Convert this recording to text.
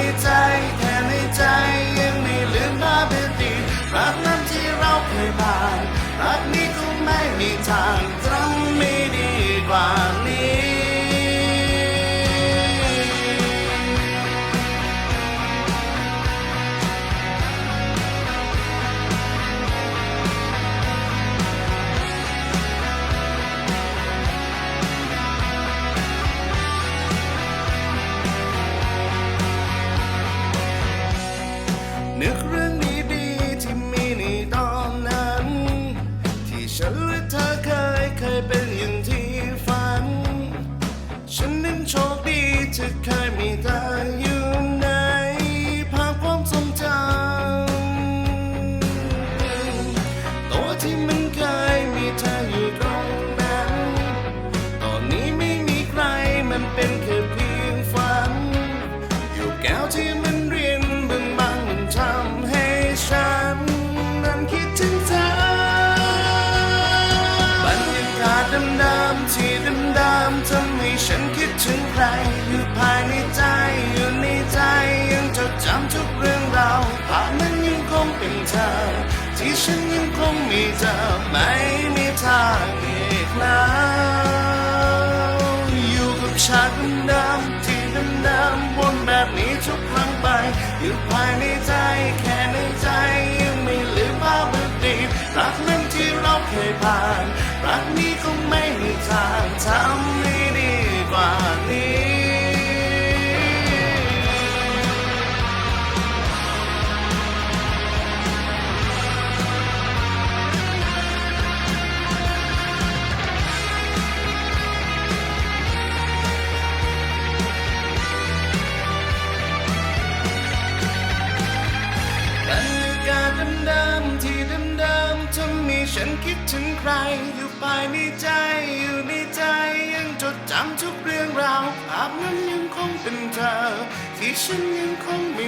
ในใจแค่ในใจยังไม่ลืมภาพป็นตรักนั้นที่เราเคยผ่านรักนี้ก็ไม่มีทาง นึกเรื่องดีๆที่มีในตอนนั้น ที่ฉันและเธอเคยเคยเป็นอย่างที่ฝัน ฉันนั้นโชคดีที่เคยมีเธออยู่ในภาพความทรงจำตัวที่มัน จะไม่มีทางอีกแล้วอยู่กับฉันน้ำที่น้ำน้ำวนแบบนี้ทุกครั้งไปอยู่ภายในใจ ฉันคิดถึงใครอยู่ภายในใจอยู่ในใจ ยังจดจำทุกเรื่องราวภาพนั้นยังคงเป็นเธอ ที่ฉันยังคงมี